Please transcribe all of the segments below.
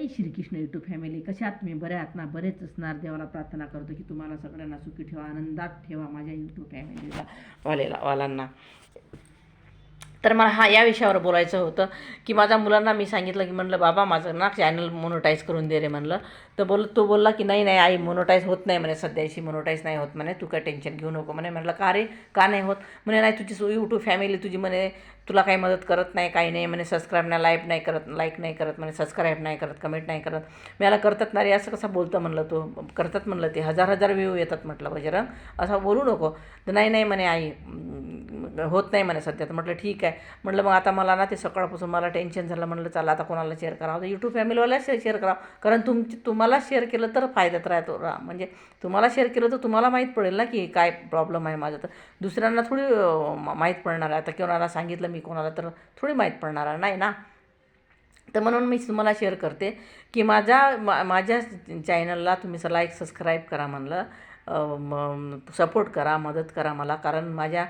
जय Shrikrishna YouTube family कशात तुम्ही बऱ्या आहात ना? बरेच असणार. देवाला प्रार्थना करतो की तुम्हाला सगळ्यांना सुखी ठेवा आनंदात ठेवा माझ्या यूट्यूब फॅमिलीला वालेला वालांना. तर मला हा या विषयावर बोलायचं होतं की माझ्या मुलांना मी सांगितलं की म्हणलं बाबा माझं ना चॅनल मोनोटाईज करून दे रे म्हणलं. तर बोल तो बोलला की नाही नाही आई मोनोटाईज होत नाही म्हणे सध्याशी मोनोटाईज नाही होत म्हणे. तू काय टेन्शन घेऊ नको म्हणे. म्हटलं का रे? का नाही होत? म्हणे नाही तुझी यूट्यूब फॅमिली तुझी म्हणे तुला काही मदत करत नाही काही नाही म्हणे. सबस्क्राईब नाही लाईक नाही करत लाईक नाही करत म्हणे. सबस्क्राईब नाही करत कमेंट नाही करत. मला करतात ना रे असं कसं बोलतं? म्हणलं तो. करतात म्हणलं ते. हजार हजार व्ह्यू येतात म्हटलं बजरंग. असं बोलू नको. तर नाही नाही म्हणे आई होत नाही म्हणे सध्या. तर म्हटलं ठीक आहे. म्हटलं मग आता मला ना ते सकाळपासून मला टेन्शन झालं. म्हटलं चला आता कोणाला शेअर करावं? तर यूट्यूब फॅमिलीवाला शेअर करावं. कारण तुम तुम्हाला शेअर केलं तर फायद्यात राहतो. रा म्हणजे तुम्हाला शेअर केलं तर तुम्हाला माहीत पडेल ना की काय प्रॉब्लेम आहे माझा. तर दुसऱ्यांना थोडी माहीत पडणार आहे. आता कोणाला सांगितलं मी कोणाला तर थोडी माहीत पडणार आहे. नाही ना? तर म्हणून मी तुम्हाला शेअर करते की माझ्या मा माझ्या चॅनलला तुम्ही सला एक सबस्क्राईब करा म्हणलं. सपोर्ट करा मदत करा मला. कारण माझ्या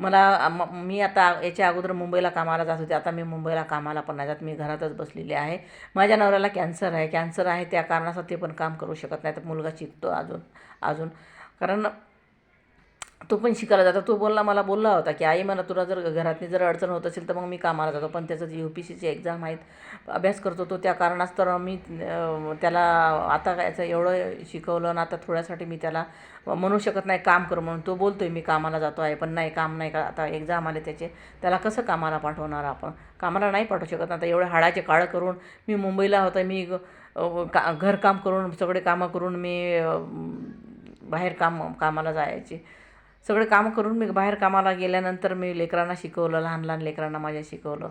मला म- मी आता याच्या अगोदर मुंबईला कामाला जात होते. आता मी मुंबईला कामाला पण नाही जात. मी घरातच बसलेली आहे. माझ्या नवऱ्याला कॅन्सर आहे. कॅन्सर आहे त्या कारणासाठी पण काम करू शकत नाही. तर मुलगा शिकतो अजून अजून. कारण तो पण शिकायला जातो. तो बोलला मला बोलला होता की आई मला तुला जर घरातली जर अडचण होत असेल तर मग मी कामाला जातो. पण त्याचं यू पी सीची एक्झाम आहेत अभ्यास करतो तो त्या कारणास तर मी त्याला आता याचं एवढं शिकवलं आणि आता थोड्यासाठी मी त्याला म्हणू शकत नाही काम कर म्हणून. तो बोलतो आहे मी कामाला जातो आहे पण नाही काम नाही का आता एक्झाम आले त्याचे. त्याला कसं कामाला पाठवणार आपण? कामाला नाही पाठवू शकत आता एवढे हाडाचे काळं करून मी मुंबईला होतं मी का घरकाम करून सगळे कामं करून मी बाहेर काम कामाला जायचे. सगळे कामं करून मी बाहेर कामाला गेल्यानंतर मी लेकरांना शिकवलं लहान लहान लेकरांना माझ्या शिकवलं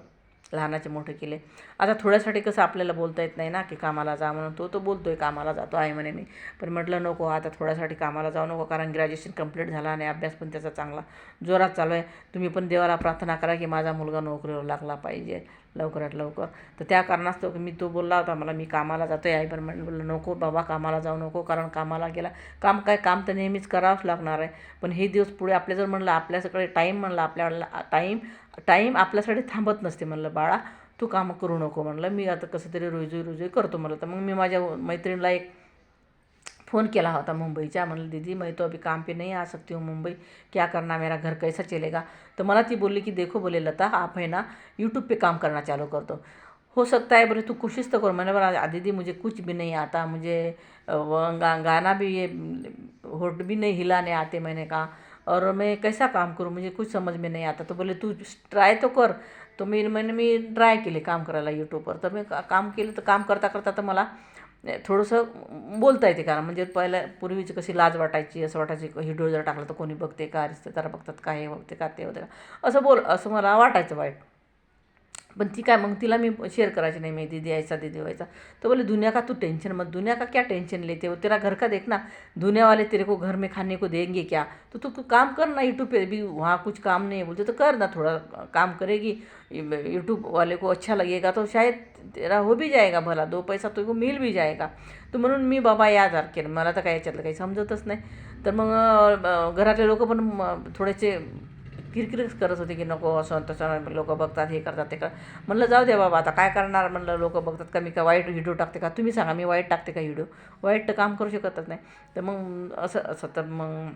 लहानाचे मोठे केले. आता थोड्यासाठी कसं आपल्याला बोलता येत नाही ना की कामाला जा म्हणून. तो तो आहे कामाला जातो आहे म्हणे मी. पण म्हटलं नको आता थोड्यासाठी कामाला जाऊ नको कारण ग्रॅज्युएशन कंप्लीट झाला आणि अभ्यास पण त्याचा चांगला जोरात चालू आहे. तुम्ही पण देवाला प्रार्थना करा की माझा मुलगा नोकरीवर लागला पाहिजे. लवकरात लवकर. तर त्या कारणास्तव मी तो बोलला होता मला मी कामाला जातो आहे पण म्हणून बोललं नको बाबा कामाला जाऊ नको कारण कामाला गेला. काम काय काम तर नेहमीच करावंच लागणार आहे. पण हे दिवस पुढे आपल्या जर म्हणलं आपल्याकडे टाईम म्हणलं आपल्याला टाईम टाईम आपल्यासाठी थांबत नसते म्हणलं बाळा तू कामं करू नको म्हणलं मी आता कसं तरी रोजोई रोजोई करतो म्हणलं. तर मग मी माझ्या मैत्रिणीला एक फ़ोन किया होता मुंबई मुंबईच्या म्हणलं, दीदी, मैं तो अभी काम पे नहीं आ सकती हूँ मुंबई. क्या करना मेरा घर कैसा चलेगा? तो मला ती बोलली की, देखो बोले लता, आप है ना यूट्यूब पे काम करना चालू कर दो. हो सकता है. बोले, तू कोशिश तो करो. मैंने बोला दीदी, मुझे कुछ भी नहीं आता. मुझे गाना भी ये, होट भी नहीं हिलाने आते. मैंने कहा, और मैं कैसा काम करूँ? मुझे कुछ समझ में नहीं आता. तो बोले, तू ट्राय तो कर. तो मी, मैंने, मी ट्राय केले काम करायला यूट्यूबवर तर मी का- काम केलं, तर काम करता करता तर मला थोडंसं बोलता येते कारण म्हणजे पहिल्या पूर्वीची कशी लाज वाटायची असं वाटायची व्हिडिओ जर टाकला तर कोणी बघते का रिश्तेदार बघतात का हे बघते का ते होते का असं बोल असं मला वाटायचं वाईट. पण ती काय मग तिला मी शेअर करायची नाही मैं दीदी ऐसा दीदी वैसा तो बोले दुनिया का तू टेंशन मत दुनिया का क्या टेंशन लेते हो? तेरा घर का देखना दुनिया वाले तेरे को घर में खाने को देंगे क्या? तो तू काम कर ना यूट्यूब पे भी वहाँ कुछ काम नहीं है। बोलते तो कर ना थोड़ा काम करेगी यूट्यूब वाले को अच्छा लगेगा तो शायद तेरा हो भी जाएगा भला दो पैसा तुझको मिल भी जाएगा। तर म्हणून मी बाबा याद केलं मला तर काय याच्यातलं काही समजतच नाही. तर मग घरातले लोक पण म, थोडेसे किरकिरच करत होते की नको असं तसं लोक बघतात हे करतात ते कर म्हणलं जाऊ दे बाबा आता काय करणार? म्हणलं लोक बघतात का मी का वाईट व्हिडिओ टाकते का? तुम्ही सांगा मी वाईट टाकते का व्हिडिओ? वाईट तर काम करू शकतच नाही. तर मग असं असं तर मग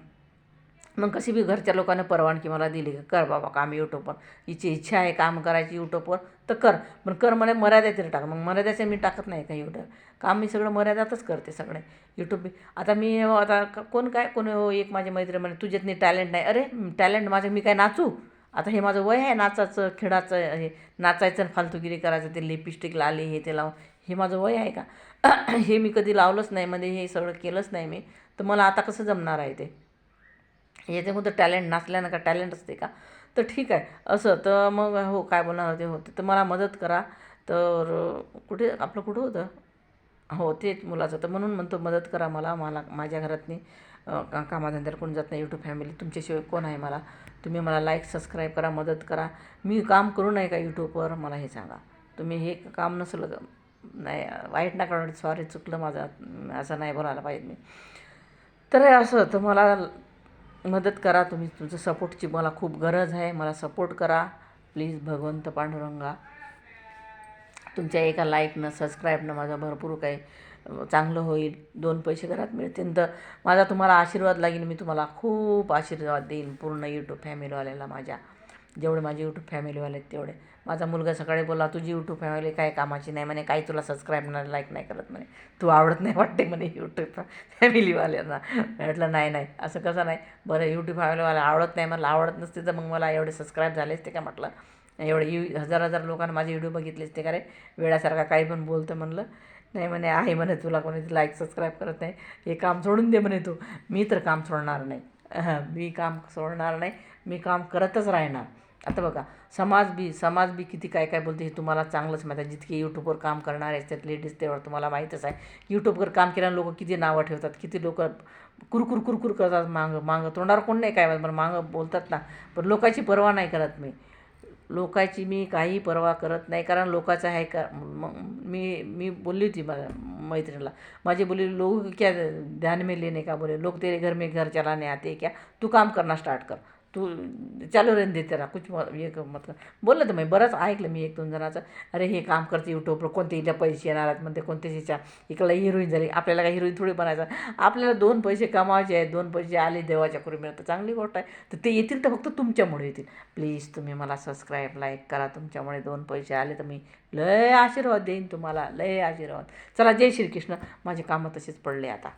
मग कशी बी घरच्या लोकांना परवानगी मला दिली का कर बाबा काम यूट्यूबवर हिची इच्छा आहे काम करायची यूट्यूबवर तर कर. पण कर म्हणे मर्यादेतील तरी टाक. मग मर्यादेचे मी टाकत नाही का यूट्यूब काम मी सगळं मर्यादातच करते सगळे. यूट्यूब आता मी आता कोण काय कोण हो, एक माझी मैत्री म्हणे तुझ्यात नाही टॅलेंट नाही. अरे टॅलेंट माझं मी काय नाचू? आता हे माझं वय आहे नाचाचं खेळाचं हे नाचायचं आणि फालतूगिरी करायचं ते लिपस्टिक लाली हे ते लावून. हे माझं वय आहे का? हे मी कधी लावलंच नाही म्हणजे हे सगळं केलंच नाही मी. तर मला आता कसं जमणार आहे ते? याच्यामध्ये टॅलेंट नाचल्यानं का टॅलेंट असते का? तर ठीक आहे. असं तर मग हो काय बोलणार होते होते. तर मला मदत करा. तर कुठे? आपलं कुठं होतं? हो तेच मुलाचं. तर म्हणून म्हणतो मदत करा मला मला माझ्या घरातनी. अं, का कामाधंद्याला कोण जात नाही यूट्यूब फॅमिली तुमच्याशिवाय कोण आहे मला? तुम्ही मला लाईक सबस्क्राईब करा मदत करा. मी काम करू नये का यूट्यूबवर मला हे सांगा. तुम्ही हे काम नसलं नाही वाईट ना कारण सॉरी चुकलं माझं. असं नाही बोलायला पाहिजे मी. तर हे असं तर मला मदत करा तुम्ही तुमचं सपोर्टची मला खूप गरज आहे. मला सपोर्ट करा. प्लीज भगवंत पांडुरंगा. तुमच्या एका लाईकनं सबस्क्राईबनं माझं भरपूर काही चांगलं होईल. दोन पैसे घरात मिळतील. तर माझा तुम्हाला आशीर्वाद लागेल. मी तुम्हाला खूप आशीर्वाद देईन पूर्ण यूट्यूब फॅमिलीवाल्याला माझ्या. जेवढे माझे यूट्यूब फॅमिलीवाले आहेत तेवढे. माझा मुलगा सकाळी बोला तुझी यूट्यूब फॅमिली काय कामाची नाही म्हणे काही तुला सबस्क्राईब नाही लाईक नाही करत म्हणे. तू आवडत नाही वाटते म्हणे यूट्यूब फॅमिलीवाल्यांना म्हटलं नाही नाही असं कसं नाही. बरं यूट्यूब फॅमिलीवाला आवडत नाही मला आवडत नसते तर मग मला एवढे सबस्क्राईब झाले असते का? म्हटलं एवढे यू हजार हजार लोकांना माझे व्हिडिओ बघितले असते का रे? वेळासारखा काही पण बोलतं म्हणलं नाही म्हणे आहे म्हणे तुला कोणी लाईक सबस्क्राईब करत नाही. हे काम सोडून दे म्हणे तू. मी तर काम सोडणार नाही. मी काम सोडणार नाही. मी काम करतच राहणार. आता बघा समाज बी समाज बी किती काय काय बोलते हे तुम्हाला चांगलंच माहीत आहे. जितके यूट्यूबवर काम करणारे असतात लेडीज तेवढं तुम्हाला माहीतच आहे. यूट्यूबवर काम केल्यानं लोक किती नावं ठेवतात किती लोक कुरकुर कुरकुर करतात मागं मागं. तोंडावर कोण नाही काय पण मागं बोलतात ना. पण लोकांची पर्वा नाही करत मी. लोकाची मी काही पर्वा करत नाही कारण लोकाचं आहे का मग मी मी बोलली होती माझ्या मैत्रिणीला. माझी बोली लोग क्या ध्यान में लेने का बोले? लोग तेरे घर में घर चलाने आते क्या? तू काम करना स्टार्ट कर. तू चालू रहने दे राहा कुछ मत हे क- बोललं तर मी बरंच ऐकलं मी एक दोन जणाचं. अरे हे काम करते यूट्यूबवर कोणते हिला पैसे येणार आहेत म्हणते कोणते हिच्या इकडला हिरोईन झाली आपल्याला काय हिरोईन थोडी बनायचं? आपल्याला दोन पैसे कमावायचे आहेत दोन पैसे आले देवाच्या करून मिळतं चांगली गोष्ट आहे. तर ते येतील तर फक्त तुमच्यामुळे येतील. प्लीज तुम्ही मला सबस्क्राईब लाईक करा तुमच्यामुळे दोन पैसे आले तर मी लय आशीर्वाद देईन तुम्हाला लय आशीर्वाद. चला जय श्रीकृष्ण. माझे कामं तसेच पडले आता.